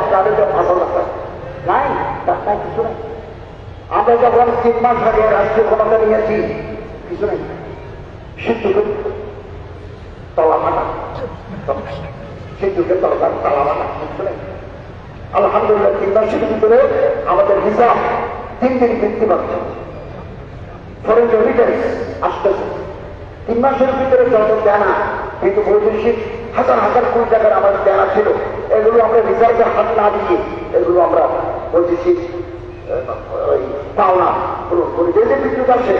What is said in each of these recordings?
আপনাদের তো ভালো লাগবে। নাই? তার নাই কিছু নেই। আমরা যখন তিন মাস আগে রাষ্ট্রীয় ক্ষমতা নিয়েছি, কিছু নেই। সিদ্ধুকে তলা মাটা সিদ্ধুকে তলার তালা মাটা কিছু নেই। আলহামদুলিল্লাহ, তিন মাসের ভিতরে আমাদের হিসাব দিন দিন বৃদ্ধি পাচ্ছে ফরেন রেমিটেন্স আসতেছে। তিন মাসের ভিতরে যত দেনা, কিন্তু বৈদেশিক হাজার হাজার কোটি টাকার আমাদের দেনা ছিল এগুলো আমরা রিজার্ভে হাত না দিয়ে এগুলো আমরা ওই পাওনা পূরণ করি যে যে বিদ্যুৎ আছে,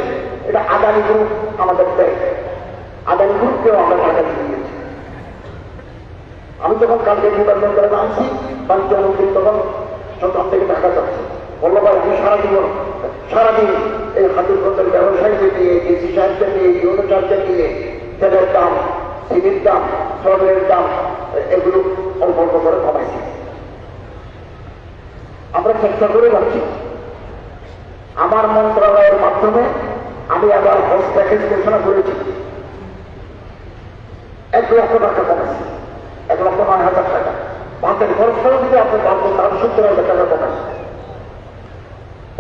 এটা আদানি গ্রুপ আমাদের দেয়। আদানি গ্রুপকেও আমরা টাকা দিয়ে দিয়েছি। আমি যখন কালকে নির্বাচন করে নামছি বাণিজ্য মন্ত্রী তখন সরকার থেকে টাকা যাচ্ছে বলল, ভাই আমি সারা জীবন সারাদিন এই হাতুর ব্যবসায়ীদের নিয়ে কৃষি সাহায্য নিয়ে যৌন সাহায্য নিয়ে তেলের দাম চিনির দাম, সরকারের দাম, এগুলো অল্প অল্প করে কমাইছি। আমরা চেষ্টা করে যাচ্ছি। আমার মন্ত্রণালয়ের মাধ্যমে আমি আবার হোস্ট প্যাকেজ ঘোষণা করেছি। এক লক্ষ টাকা কমেছে এক লক্ষ নয় হাজার টাকা। ভাতের খরচ করে যদি আপনার পাঁচ তার সত্তর হাজার টাকা কমেছে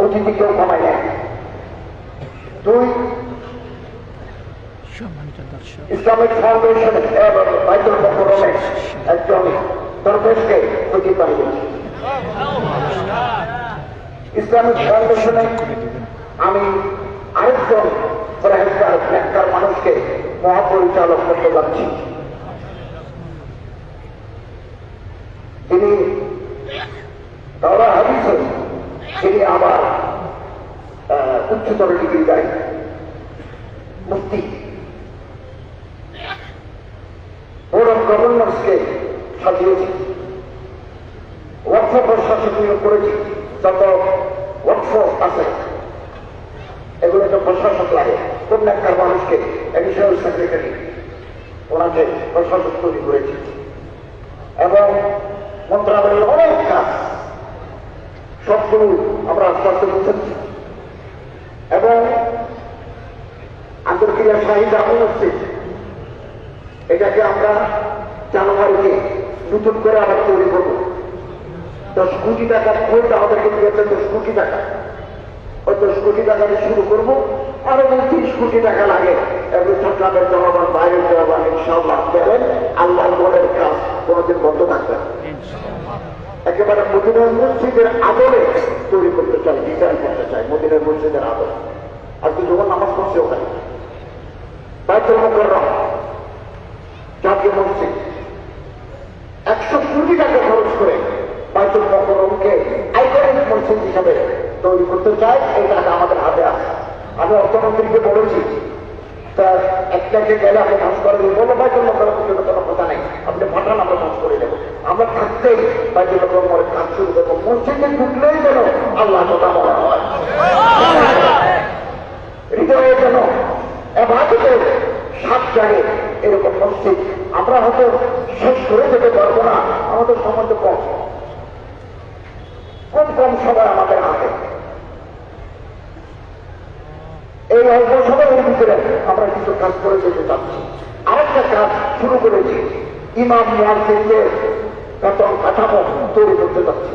অতিথি কেউ কমায় নেয় দুই সম্মানিত দর্শক। ইসলামিক ফাউন্ডেশন বাইতুল মকরমে একজন দরবেশকে খুঁজে পাইয়েছি ইসলামিক ফাউন্ডেশনে আমি আরেকজন পরেজগার ব্যাংকার মানুষকে মহাপরিচালক করতে যাচ্ছি। তিনি তারা হাদিসেন তিনি আবার উচ্চতর ডিগ্রি দেয় মুক্তি সাজিয়েছি অর্থ প্রশাসক নিয়োগ করেছি যত ওয়ার্কফ আছে এগুলো তো প্রশাসক লাগে কোন একটা মানুষকে অ্যাডিশনাল সেক্রেটারি ওনাকে প্রশাসক তৈরি করেছি এবং মন্ত্রণালয়ের অনেক কাজ সবগুলো আমরা আস্তে আস্তে বুঝেছি এবং আন্তর্ক্রিয়া শাহিদ আমল হচ্ছে এটাকে আমরা জানুয়ারিতে নতুন করে আবার তৈরি করব। দশ কোটি টাকার খোঁজ আমাদেরকে দিয়েছে দশ কোটি টাকা। ওই দশ কোটি টাকা দিয়ে শুরু করব। আরও উনত্রিশ কোটি টাকা লাগে। এবং চট্টগ্রামের জনগণ বাইরের জনগণ ইনশাল্লাহ দেবেন। আল্লাহ মনের কাজ কোনোদিন বন্ধ থাকবে না। একেবারে মদিনার মসজিদের আদলে তৈরি করতে চাই ডিজাইন করতে চাই মদিনার মসজিদের আদলে। আর তুই যখন নামাজ পড়ছে ওখানে। বাইতুল মুকাররম জাতীয় মসজিদ। একশো কোটি টাকা খরচ করে বাইতুল মকরমকে আইকনিক মসজিদ হিসাবে তৈরি করতে চাই এই টাকা আমাদের হাতে আছে। আমি অর্থমন্ত্রীকে বলেছি একটাকে কথা নেই। আপনি আমরা করে দেবো আমরা যেন সাত জাগে এরকম মসজিদ আমরা হয়তো শেষ করে যেতে পারব না, আমাদের তো কম। কম কম সময় আমাদের হাতে। এই অল্প সময়ের ভিতরে আমরা কিছু কাজ করে যেতে চাচ্ছি আরেকটা কাজ শুরু করেছি। ইমাম মুয়াজ্জিনদের বেতন কাঠামো তৈরি করতে চাচ্ছি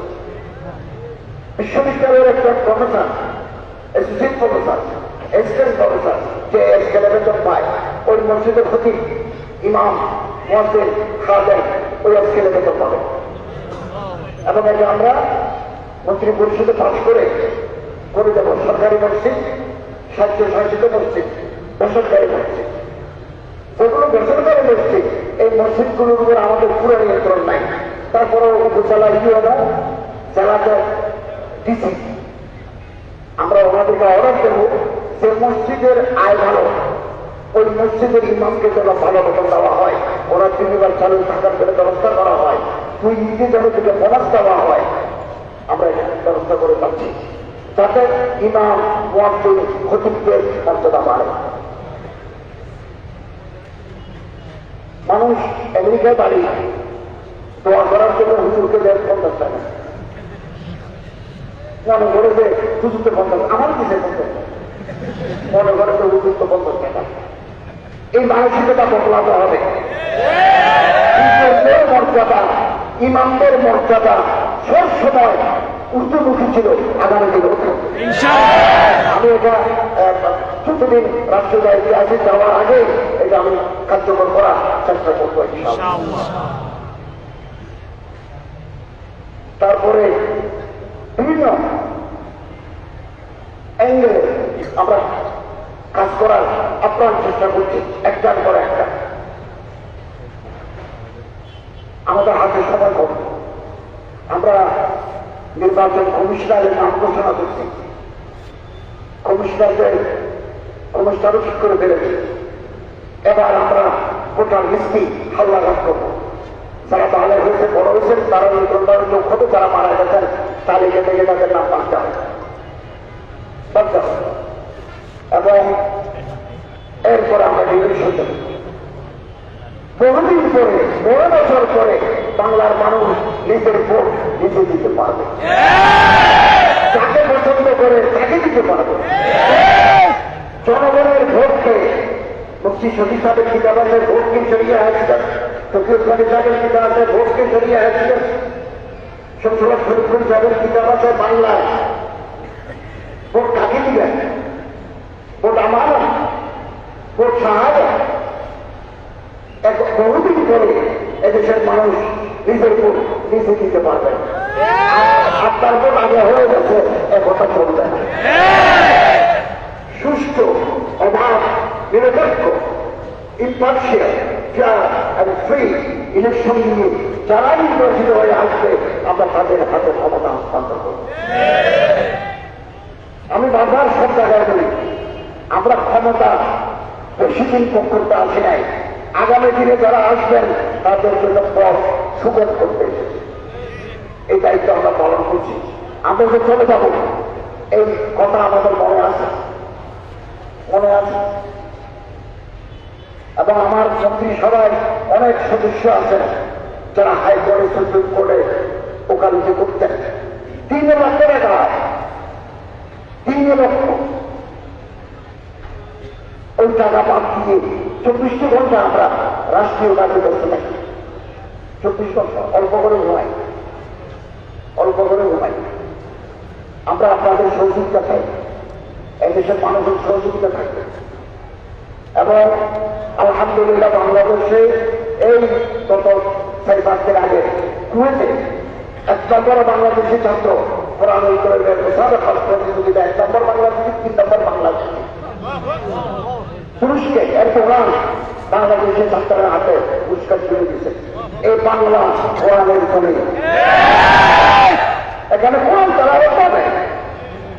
বিশ্ববিদ্যালয়ের একটা professor associate professor assistant professor যে স্কেলে বেতন পায় ক্ষতি ইমাম আমরা মন্ত্রী পরিষদে পাশ করে বেসরকারি মসজিদ। যেগুলো মসজিদ, এই মসজিদগুলোর উপর আমাদের পুরো নিয়ন্ত্রণ নাই। তারপরে উপজেলা ইউএনও জেলাতে আমরা ওনাদেরকে অর্ডার দেবো যে মসজিদের আয় ভালো, ওই মসজিদের ইমামকে যেন ভালো বেতন দেওয়া হয়, ওরা তিনবার চালু থাকার জন্য ব্যবস্থা করা হয়, তুই নিজে যেন থেকে বোনাস দেওয়া হয়, আমরা এটা ব্যবস্থা করে পাচ্ছি। যাতে ইমাম ওয়াকিল খতিবদের মর্যাদা বাড়ে। মানুষ আমেরিকায় দাঁড়িয়ে দোয়া করার জন্য হুজুরকে দেয় পঞ্চাশ টাকা মনে করে যে হুজুরকে পঞ্চাশ আমার কিসে পঞ্চাশ মনে করে যে হুজুর তো পঞ্চাশ টাকা এই মানসিকতা বদলাতে হবে। মর্যাদা ইমামদের মর্যাদা সব সময় ঊর্ধ্বমুখী ছিল আগামী দিনে আমি এটা যতদিন রাষ্ট্রীয় দায়িত্বে আছি যাওয়ার আগে এটা আমি কার্যকর করার চেষ্টা করব তারপরে বিভিন্ন অ্যাঙ্গেলে আমরা কাজ করার আপ্রাণ চেষ্টা করছি একটার পর একটা। আমাদের হাতে সময় কম। আমরা নির্বাচন কমিশনারের নাম ঘোষণা করছি। কমিশনারদের কমিশনারও ঠিক করে ফেলেছি। এবার আমরা ভোটার লিস্টি হাল্লাঘাট করব। যারা ভালো হয়েছে, বড় হয়েছেন তারা নির্বাচনের যোগ হবে যারা মারা গেছেন তালিকা থেকে তাদের নাম বাঁচতে হবে বাঁচতে হবে এবং নির্বাচন দেব বহুদিন পরে বহু বছর পরে বাংলার মানুষ নিজের ভোট নিজে দিতে পারবে। যাকে পছন্দ করে তাকে দিতে পারবে। জনগণের ভোটকে মুক্তি শফি সাহেবের কিতাবের ভোটকে সরিয়ে আসছেন তফিউল খালি সাহেবের কিতাবের ভোটকে সরিয়ে আসছেন শমসুল্লাহ শরীফুল সাহেবের কিতাব বাংলায় ভোট কাকে দিবেন? ভোট আমার এক বহুদিন পরে এদেশের মানুষ নিজের ভোট নিজে দিতে পারবে। আপনার ভোট আগে হয়ে গেছে, এ কথা চলবে সুস্থ অভাব নিরপেক্ষ আমরা তাদের ক্ষমতা হস্তান্তর আমি বারবার সব আমরা ক্ষমতা বেশি দিন ভোগ করতে নাই। আগামী দিনে যারা আসবেন, তাদের জন্য পথ সুগম করতে এই দায়িত্ব আমরা পালন করছি। আমরা যে চলে যাব, এই কথা আমাদের মনে আছে। মনে আছে। এবং আমার সভায় অনেক সদস্য আছেন, যারা হাইকোর্টে সুপ্রিম কোর্টে ওকালতি করতেন। তিন লক্ষ টাকা তিন লক্ষ ওই টাকা বাদ দিয়ে চব্বিশটি ঘণ্টা আমরা রাষ্ট্রীয় কাজে ব্যস্ত থাকি। চব্বিশ ঘণ্টা, অল্প করে ঘুমাই। অল্প করে ঘুমাই। আমরা আপনাদের সহযোগিতা চাই। এদেশের মানুষের সহযোগিতা থাকবে এবং আলহামদুলিল্লাহ বাংলাদেশে এই গত চারি পাঁচ দিন আগে কুয়েতে এক নম্বর বাংলাদেশি ছাত্র কোরআন উত্তরের মুসাফার প্রতিযোগিতা এক নম্বর বাংলাদেশি, তিন নম্বর বাংলাদেশি। পুরুষকে এর কোরআন বাংলাদেশের ছাত্রের হাতে পুরস্কার তুলে দিয়েছে। এই বাংলা কোরআনের ফলে এখানে কোরআন তালাবত হবে,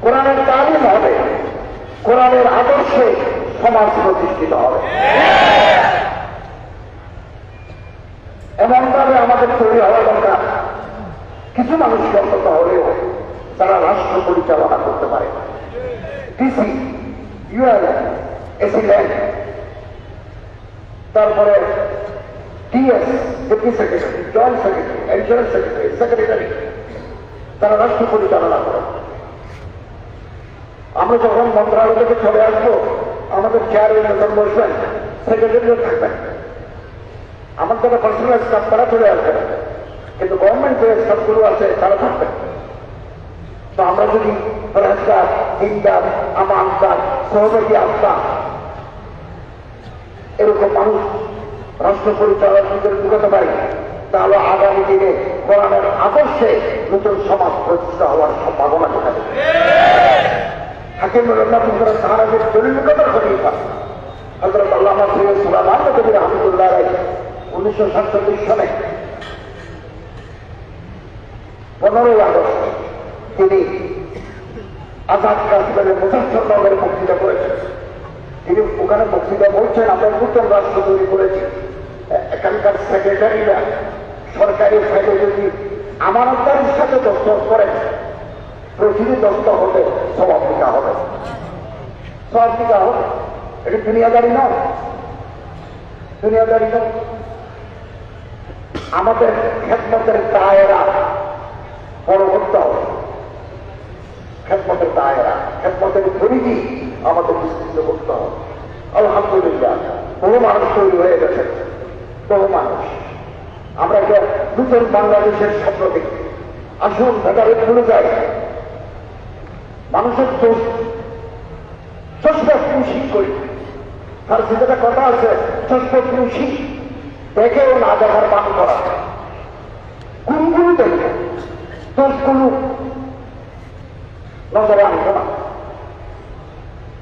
কোরআনের তালিম হবে, কোরআনের আদর্শে সমাজ প্রতিষ্ঠিত হবে। এমনভাবে আমাদের তৈরি হওয়া দরকার। কিছু মানুষকে অন্তত হলেও তারা রাষ্ট্র পরিচালনা করতে পারে। ডিসি ইউএল এসি তারপরে TS, deputy secretary, joint secretary additional secretary secretary. তারা রাষ্ট্র পরিচালনা করে আমরা যখন মন্ত্রণালয় থেকে চলে আসব, আমাদের চেয়ারম্যান যখন বসবেন সেক্রেটারিও থাকবেন। আমার যারা পার্সোনাল স্টাফ তারা চলে আসবেন কিন্তু গভর্নমেন্ট যে স্টাফগুলো আছে, তারা থাকবেন। তো আমরা যদি রাজদার দিনদার, আমানদার, সহযোগী আত্মা এরকম মানুষ রাষ্ট্র পরিচালনার ভিতরে ঢুকাতে পারি, তাহলে আগামী দিনে কোরআনের আদর্শে নতুন সমাজ প্রতিষ্ঠা হওয়ার সম্ভাবনা দেখা দেবে। হাকিমুল সাহারাজের দলিলকতার খলিফা। হজরত আল্লাহ সৈয়দ সুলামান নবী রহমতুল্লাহ রায় উনিশশো সাতচল্লিশ সালে পনেরোই আগস্ট তিনি আজাদ কাশ্মীরের মুজাফর নগরে বক্তৃতা তিনি ওখানে বক্তৃতা বলছেন আমরা নতুন রাষ্ট্র তৈরি করেছি এখানকার সেক্রেটারিরা সরকারি ফাইলে যদি আমানতদারির সাথে দস্তর করেন, প্রতিটি দস্ত সবাব দিকা হবে। সবাব দিকা হবে? এটা দুনিয়াদারি নয়। দুনিয়াদারি নয়। আমাদের খেদমতের দায়েরা বড় করতে হবে। খেদমতের দায়েরা, খেদমতের পরিধি আমাদের বিস্তৃত করতে হবে। আলহামদুলিল্লাহ, বহু মানুষ তৈরি হয়ে গেছে, বহু মানুষ। আমরা দ্রুত নতুন বাংলাদেশের স্বপ্ন দেখতে আসুন, ভেতরে ভুলে যায় মানুষের দোষ চষ্টা খুশি করি তার ভিতরে কথা আছে চষ্টা খুশি দেখেও না দেখার পান করা গুনগুলো দেখবে দোষগুলো নজরে আনব না।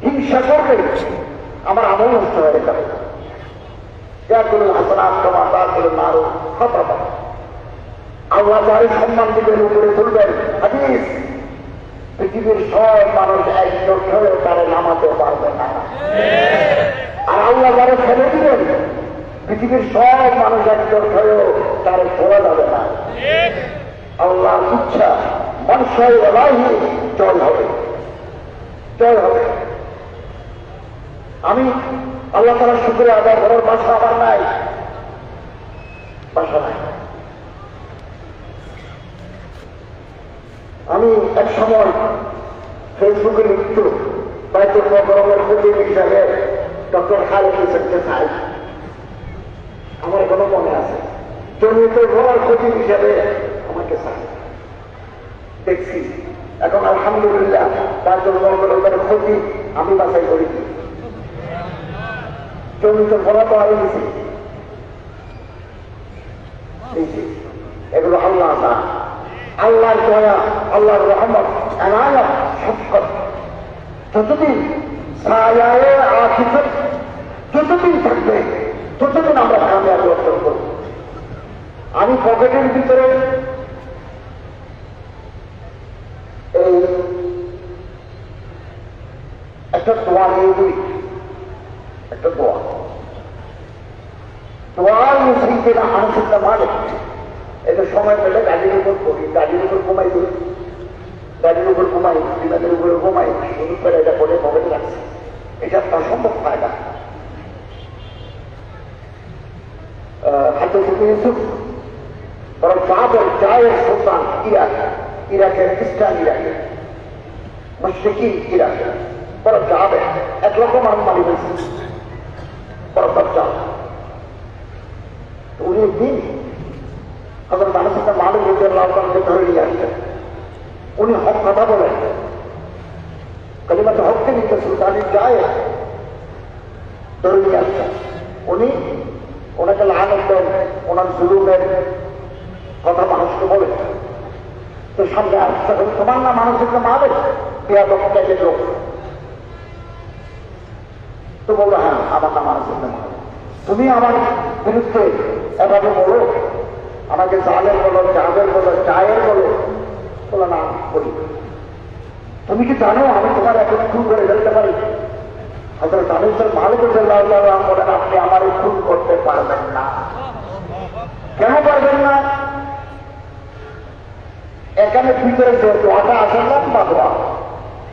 হিংসা করবে আমার আমল নষ্ট হয়ে যাবে যাগুলো হাসনাত কথা আল্লাহ সম্মান উপরে তুলবেন। হাদিস, পৃথিবীর সব মানুষ একজন হয়েও তারা নামাতে পারবে না। আর আল্লাহ যারা ফেলে দিবেন, পৃথিবীর সব মানুষ একজন হয়েও তারা ছোড়া যাবে না। আল্লাহ ইচ্ছা, মানুষের জয় হবে। জয় হবে। আমি আল্লাহ তালা শুক্রে আদায় করার বাসা আমার নাই। বাসা নাই। আমি এক সময় ফেসবুকে লিখত, বাইতুল মকরমের প্রতি হিসাবে ডক্টর খালেদ হোসেনকে চাই আমার কোনো মনে আছে। জমিতে ঘোরার ক্ষতি হিসাবে আমাকে চাই দেখছি। এখন আলহামদুলিল্লাহ বাইতুল মকরমের ক্ষতি আমি বাছাই করেছি জমিতে ঘোরা তো আরও যে, এগুলো আল্লাহ না। আল্লাহর দয়া আল্লাহর রহমত যতদিন যতদিন থাকবে ততদিন আমরা অর্জন করব। আমি পকেটের ভিতরে এই একটা দোয়া নিয়ে দিই একটা দোয়া। না মানুষের মানে এটা সময় পেলে গাড়ির উপর পড়ি, গাড়ির উপর ঘুমাই দিই গাড়ির উপর ঘুমাই বিমানের উপরে ঘুমাই শুরু করে এটা পড়ে পকেটে রাখছি। এটা তার সম্ভব হয় না হাতে ইউসুফ বরং বাবর জায়ের হয়েছে দিন আমার মানুষের মালিক রূপের লালকে ধরে নিয়ে আসছেন উনি হক কথা বলেন। কালিমাতে হককে নিতে সুলতানি যায়। কথা মানুষকে বলেন। তো সামনে আসছে তোমার না মানুষের মারবে বিয়া বক্তাকে লোক? তো বলল হ্যাঁ আমার নাম মানুষের তুমি আমার বিরুদ্ধে এভাবে বলো, আমাকে জালের বলো চাঁদের বলো, চায়ের বলো বলো না, বলি। তুমি কি জানো আমি তোমার এখন খুন করে ফেলতে পারি? হজরত আমিসের মালিক বলেন, আপনি আমার খুন করতে পারবেন না। কেন পারবেন না? এখানে ভিতরে যে দোয়াটা আছে লম্বা দোয়া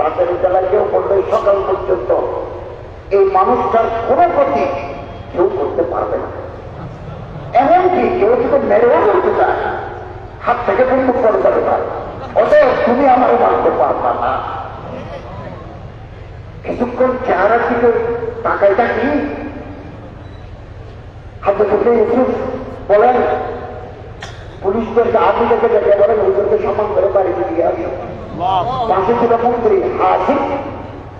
রাতের বেলায় কেউ পড়লে সকাল পর্যন্ত। এই মানুষটার কোনো ক্ষতি কেউ করতে পারবে না। এমনকি কেউ যদি মেরেও করতে চায়, হাত থেকে বন্দুক করে যাবে না। অতএব তুমি আমার মানতে পারবা না। কিছুক্ষণ চেহারার দিকে তাকাইটা কি? হাতে থেকে ইউসুফ বলেন পুলিশদেরকে আগে থেকে দেখে বলেন হুজুরকে সম্মান করে বাড়িতে দিয়ে আসো। পাশে ছিল মন্ত্রী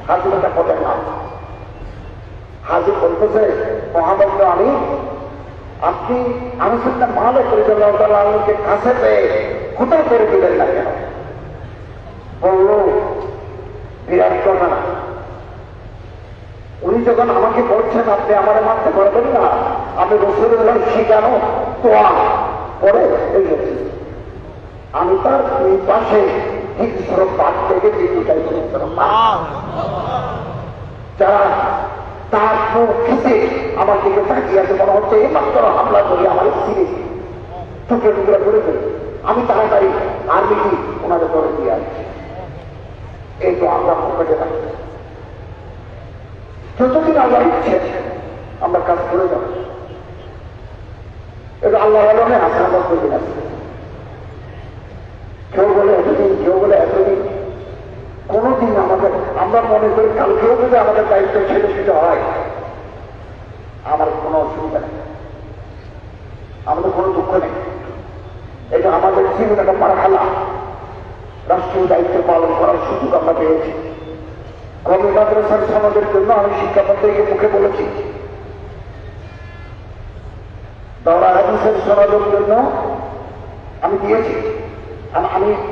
হাজির একটা পদের নাম হাজির বলতেছে মহাবন্ধ আমি আপনি আমি শুনলাম মালে পরিচালনাকে কাছে পেয়ে কোথাও করে দিলেন না কেন? বলল, বিরাট কথা। উনি যখন আমাকে বলছেন, আপনি আমার মানতে পারবেন না, আমি রসুল্লাহ শিখানো তোয়া এসেছি আমি তার দুই পাশে আমার দিকে তাকিয়ে মনে হচ্ছে এইমাত্র হামলা করি আমার সিঁড়ি টুকরে টুকরে করে ফেলি আমি তাড়াতাড়ি আর্মিটি ওনাদের করে দিয়ে আসছি। এই তো আমরা পকেটে রাখছি যতদিন আল্লাহ ইচ্ছে, আমরা কাজ করে যাব। এটা আল্লাহ আলমে আমরা করি কেউ বলে, এতদিন কেউ বলে এতদিন কোনোদিন আমাদের আমরা মনে করি কালকেও যদি আমাদের দায়িত্ব ছেড়ে দিতে হয়, আমার কোনো অসুবিধা নেই। আমাদের কোনো দুঃখ নেই। এটা আমাদের জীবন একটা মারহালা। রাষ্ট্রীয় দায়িত্ব পালন করার সুযোগ আমরা পেয়েছি। কবি মাদ্রাসার সমাজের জন্য আমি শিক্ষামন্ত্রীকে মুখে বলেছি। দরা হাদিসের সমাজের জন্য আমি দিয়েছি। আমি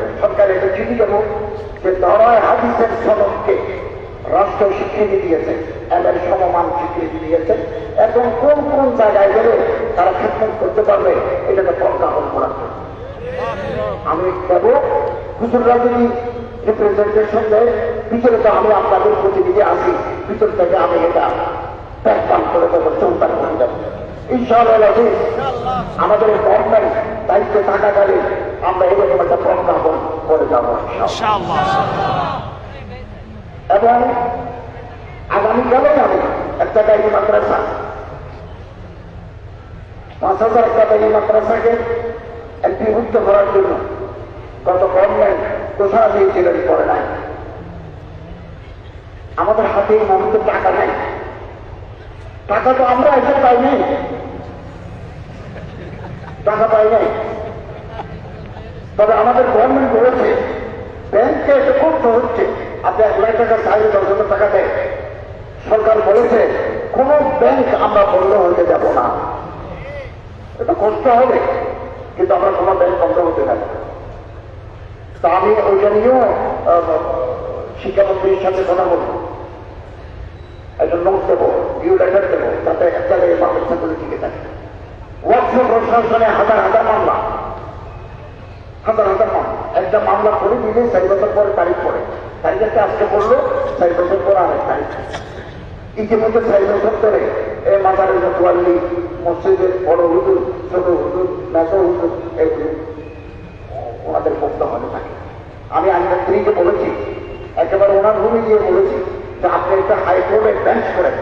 সরকার একটা চিঠি দেবো যে দরায় হাদিসের সনদকে রাষ্ট্র স্বীকৃতি দিয়েছে, এদের সমমান স্বীকৃতি দিয়েছে এখন কোন কোন জায়গায় গেলে তারা খেদমত করতে পারবে, এটাকে প্রজ্ঞাপন করা আমি দেব হুজুররা যদি রিপ্রেজেন্টেশন দেয় ভিতরে তো আমি আপনাদের প্রতিনিধি আসি ভিতর থেকে আমি এটা প্যাকপান করে দেবো চৌতার করে দেবো। ইনশাআল্লাহ আমাদের গভর্নমেন্ট দায়িত্বে থাকাকালে আমরা এরকম একটা প্রজ্ঞাপন করে যাব। এবং আগামীকালে যাবে একটা ডাইনি মাদ্রাসা। পাঁচ হাজার একটা ডাইনি মাদ্রাসাকে একটিভুক্ত করার জন্য গত গভর্নমেন্ট ঘোষণা দিয়েছিলেন পরে নাই। আমাদের হাতে এই মুহূর্তে টাকা নেই। টাকা তো আমরা এসে পাই নাই টাকা পাই নাই। তবে আমাদের গভর্নমেন্ট বলেছে, ব্যাংকে এসে করতে হচ্ছে আপনি এক লাখ টাকা চাইলে দশ হাজার টাকা দেয় সরকার বলেছে, কোন ব্যাংক আমরা বন্ধ হতে যাব না। এটা কষ্ট হবে, কিন্তু আমরা কোনো ব্যাংক বন্ধ হতে না। তা আমি ওইটা নিয়েও শিক্ষামন্ত্রীর সাথে কথা বলব। একটা নোট দেবো ভিউ লেটার দেবো, যাতে একটা মাদ্রাসাগুলো টিকে থাকে। ওয়ার্কশ প্রশাসনে হাজার হাজার মামলা। হাজার হাজার মামলা। একটা মামলা করে দিলে চারি বছর পরে তারিখ পড়ে। তারিখ আজকে পড়ল, চারি বছর পর আরেক তারিখ। ইতিমধ্যে চারি বছর ধরে এ মাদারের মতুয়াল্লি মসজিদের বড় হুজুর, ছোট হুজুর মেসো হুজুর এগুলো ওনাদের বক্তব্য হতে থাকে। আমি আইনমন্ত্রীকে বলেছি, একেবারে ওনার ভূমি দিয়ে বলেছি যে আপনি একটা হাইকোর্টের বেঞ্চ করেন।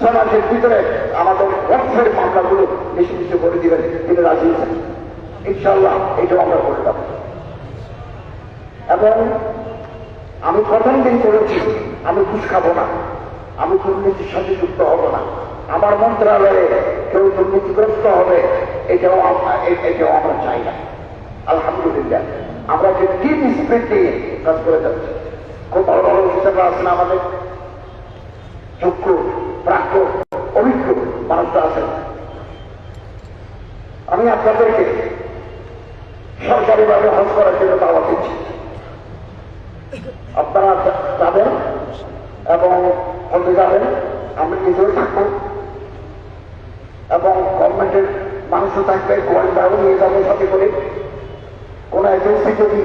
সমাজের ভিতরে আমাদের অর্থের মামলাগুলো বেশি করে দিবেন। তিনি রাজি আছেন। ইনশাল্লাহ এটাও আমরা করে দেব। এবং আমি প্রথম দিন করেছি, আমি ঘুষ খাব না। আমি দুর্নীতির সাথে যুক্ত হব না। আমার মন্ত্রণালয়ে কেউ দুর্নীতিগ্রস্ত হবে, এটাও এটাও আমরা চাই না। আলহামদুলিল্লাহ। আমরা যে টিম স্পিরিট নিয়ে কাজ করে যাচ্ছি। খুব বড় বড় অফিসাররা আছেন আমাদের। যোগ্য প্রাপ্য অভিজ্ঞ মানুষরা আছেন। আমি আপনাদেরকে সরকারিভাবে হজ করার জন্য দাওয়াত দিচ্ছি। আপনারা যাবেন এবং হজে যাবেন, আমি নিজেও থাকব। এবং গভর্নমেন্টের মানুষও থাকবে, গোয়েন্দাও নিয়ে যাব সাথে করে। কোন এজেন্সি যদি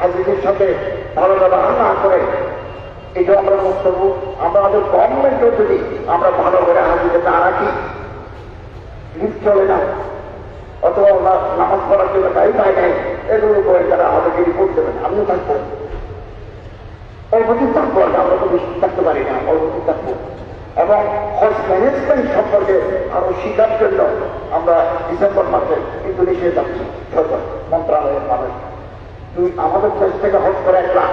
হাজিদের সাথে ভালো ব্যবহার না করে এটাও আমরা বক্তব্য আমরা আমাদের গভর্নমেন্টও যদি আমরা ভালো করে হাজিদের না রাখি লিফট চলে না, অথবা আমরা নামাজ পড়ার জন্য গাড়ি পাই নাই এগুলো করে তারা আমাদেরকে রিপোর্ট দেবেন আমিও থাকব। অল্পদিন থাকব আর আমরা তো বেশি থাকতে পারি না অল্পদিন থাকব। এবং হজ ম্যানেজমেন্ট সম্পর্কে আরও শিখার জন্য আমরা ডিসেম্বর মাসে ইন্দোনেশিয়া যাচ্ছি, সরকার মন্ত্রণালয়ের মানুষ তুই আমাদের দেশ থেকে হজ করে এক লাখ।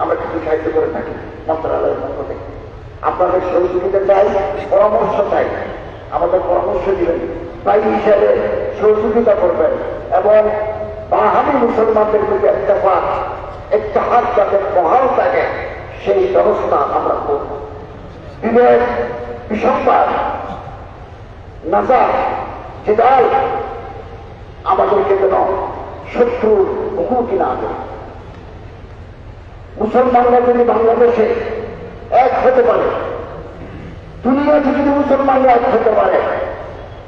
আমরা কিছু সাহায্য করে থাকি। মন্ত্রণালয়ের পক্ষ থেকে আপনাদের সহযোগিতা চাই, পরামর্শ চাই। আমাদের পরামর্শ দিবেন। ভাই হিসাবে সহযোগিতা করবেন এবং বাহানি মুসলমানদের প্রতি একটা পাক একটা হাত যাতে বহাল থাকে, সেই ব্যবস্থা আমরা করব। বিবেক বিসম্বাদ নাজার জিদাল আমাদেরকে যেন শত্রুর মুখোমুখি না দেয়। মুসলমানরা যদি বাংলাদেশে এক হতে পারে, দুনিয়াতে যদি মুসলমানরা এক হতে পারে,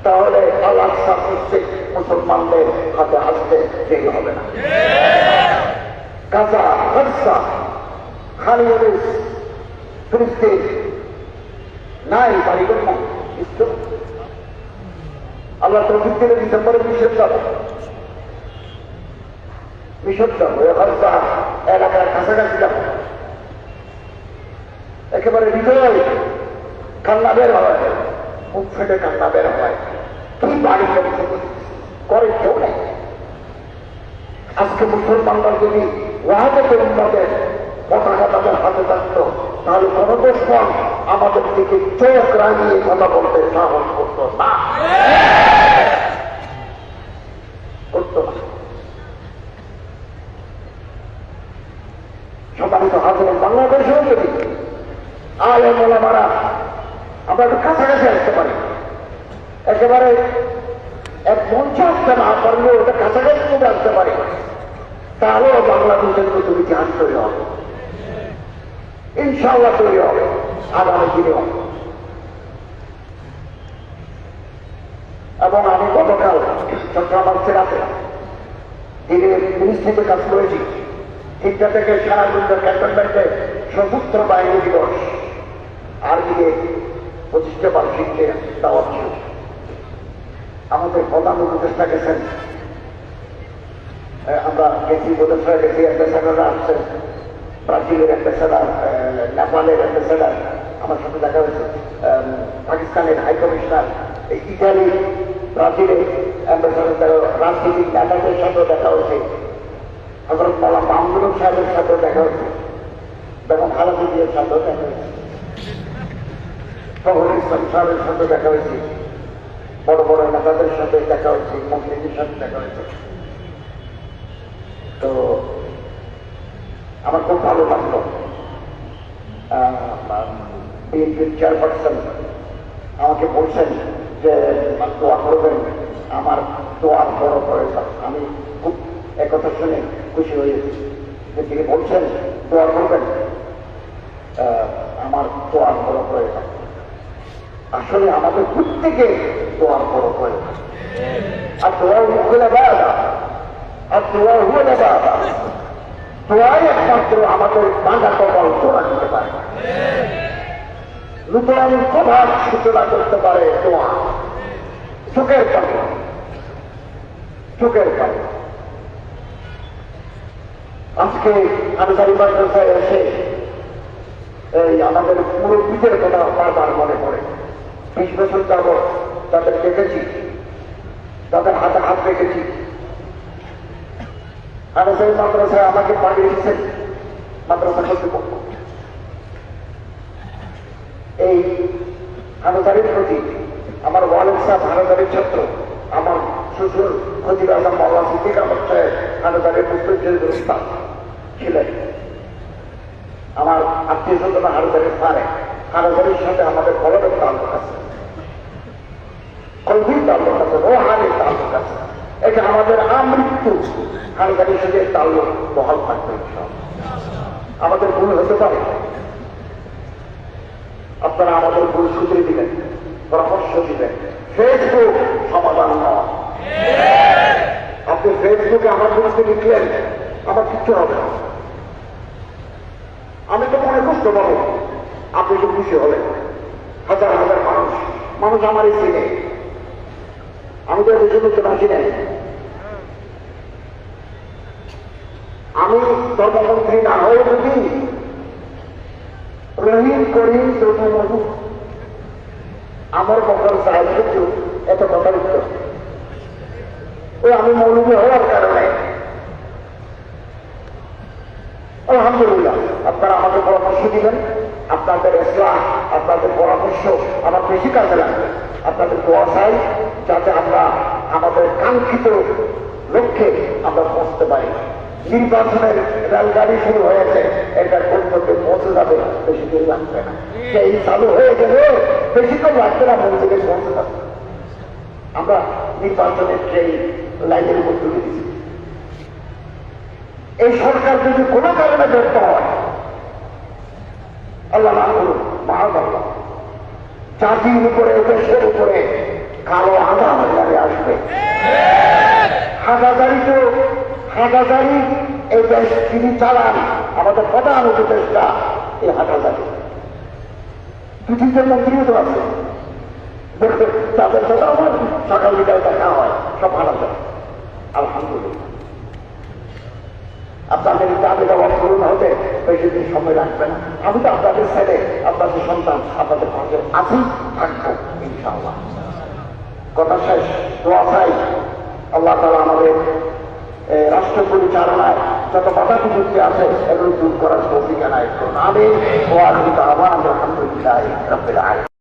তাহলে আল্লাহ হচ্ছে মুসলমানদের হাতে আসতে দেরি হবে না। গাজা হরসা খালিউরিস ফিলিস্তিন নাই বাড়িঘর নাই আল্লাহ তৌফিক দিলে ডিসেম্বরে মিশর যাব যাব এলাকার কাছাকাছি যাব। একেবারে হৃদয় কান্না বের হয়, মুখ ফেটে কান্না বের হয়। কি বাড়ি করে কেউ নেই। আজকে মুসলমানরা যদি ওয়াহাতে উন্নতের পতাকা তাদের হাতে থাকত। তাহলে কোনো দুশ্মন আমাদের থেকে চোখ রাঙিয়ে কথা বলতে সাহস করত না করত না সম্মানিত হাজার বাংলাদেশেও যদি আলে মোলামারা আমরা একটু কাছাকাছি আসতে পারি একেবারে এক মঞ্চে আসতে না পারলেও ওটা কাছাকাছি যদি আসতে পারি তাহলেও বাংলাদেশের নতুন ইতিহাস তৈরি হবে ইনশাল্লাহ তৈরি হবে আগামী দিনেও। এবং আমি গতকাল চট্টগ্রাম রাতে দিনে মিনিস্ট্রিতে কাজ করেছি। তিনটা থেকে সারা দুর্গা ক্যান্টনমেন্টে সশস্ত্র বাহিনী দিবস। আর দিকে প্রতিষ্ঠা বার্ষিককে দাওয়াত ছিল। আমাদের প্রধান উপদেষ্টা গেছেন আসছেন ব্রাজিলের অ্যাম্বাসাডার আমার সাথে দেখা হয়েছে। পাকিস্তানের হাই কমিশনার এই ইটালি ব্রাজিলের অ্যাম্বাসাডার রাজনীতিক নেতাদের সাথেও দেখা হয়েছে। হজরত মালা মাহমুদ সাহেবের সাথেও দেখা হয়েছে। বেগম খালাদুজিয়ার সাথেও দেখা হয়েছে। শহরের ইসলাম সাহেবের দেখা হয়েছে। বড় বড় নেতাদের সাথে দেখা হয়েছে, মন্ত্রীদের সাথে দেখা হয়েছে। তো আমার খুব ভালো লাগল। বিএনপির চেয়ারপারসন আমাকে বলছেন যে দোয়া করবেন, আমার দোয়ার বড় প্রয়োজন। আমি খুব একথা শুনে খুশি হয়েছি যে তিনি বলছেন, দোয়া করবেন আমার দোয়ার বড় প্রয়োজন। আসলে আমাদের প্রত্যেকে দোয়ার বড় প্রয়োজন। আর দোয়া হলে দোয়াই একমাত্র আমাদের বাঁধা কপাল জোড়া দিতে পারে নূতন প্রভাব সূচনা করতে পারে দোয়া চোখের পানি চোখের পানি আজকে আনসারি মাদ্রাসায় এসে এই আমাদের পুরো পিঠের কথা বারবার মনে পড়ে বিশ বছর যাব তাদের দেখেছি তাদের হাতে হাত রেখেছি আনসারি মাদ্রাসায় আমাকে পাঠিয়েছেন মাদ্রাসা কর্তৃপক্ষ এই আনসারির প্রতি আমার ওয়ালেদ সাহেব আনসারির ছাত্র, আমার শ্বশুর খতিব আজম মাওলা সিদ্দিক সাহেব আনসারির উস্তাদ ছিলেন। আমার আত্মীয় স্বজন হারদারের সারে হারদারের সাথে আমাদের কলমের তাল্লুক আছে। কলবির তাল্লুক আছে রোহানির তাল্লুক আছে এটা আমাদের আমৃত্যু হারদারের সাথে তাল্লুক বহাল থাকবে আমাদের ভুল হতে পারে। আপনারা আমাদের ভুল শুধরে দিবেন, পরামর্শ দিবেন। ফেসবুক সমাধান নয়। আপনি ফেসবুকে আমার বিরুদ্ধে লিখলেন, আমার কিচ্ছু হবে না। আমি তো মনে কষ্ট পাবো আপনি তো খুশি হলেন। হাজার হাজার মানুষ মানুষ আমারই চিনে আমি তো এদের জন্য তো রাজি নাই। আমি ধর্মমন্ত্রী না হয়ে যদি রহিম করিম তবু মধু আমার মকর সাহেব কিন্তু এত কথা উত্তর ওই আমি মৌলবী হওয়ার কারণে। আলহামদুলিল্লাহ, আপনারা আমাকে পরামর্শ দিবেন। আপনাদের ইসলাম আপনাদের পরামর্শ আমার বেশি কাজে লাগবে। আপনাদের দোয়া যাতে আমরা আমাদের কাঙ্ক্ষিত লক্ষ্যে আমরা পৌঁছতে পারি। নির্বাচনের রেলগাড়ি শুরু হয়েছে, এটা গন্তব্যে পৌঁছে যাবে, বেশি দিন লাগবে না। সেই চালু হয়ে গেলে বেশি তো লাগবে না মন্দিরে পৌঁছে যাবে। আমরা নির্বাচনের ট্রেন লাইনের উপর তুলে দিচ্ছি এই সরকার যদি কোনো কারণে ব্যর্থ হয়, আল্লাহ আল্লাহ জাতির উপরে, দেশের উপরে কালো আধা হাজারে আসবে। হাজারি তো হাজারি এই দেশ তিনি চালান, আমাদের প্রধান উপদেষ্টা, এই হাজারি দুটিতে মন্ত্রীও তো আছে। তাদের সাথে আমার সকাল বিকাল দেখা হয়, সব আলাদা আলহামদুলিল্লাহ। আপনাদের দাবি দেওয়া পূরণ হতে বেশি দিন সময় লাগবে না। আমি তো আপনাদের ছেলে, আপনাদের সন্তান, আপনাদের পাশে আছি থাকব, ইনশাআল্লাহ। কথা শেষ, দোয়া চাই। আল্লাহ তালা আমাদের রাষ্ট্র পরিচালনায় যত বাধা বিপত্তি আছে, এগুলো দূর করার তৌফিক নাই করুন। আমি ও আলামিন।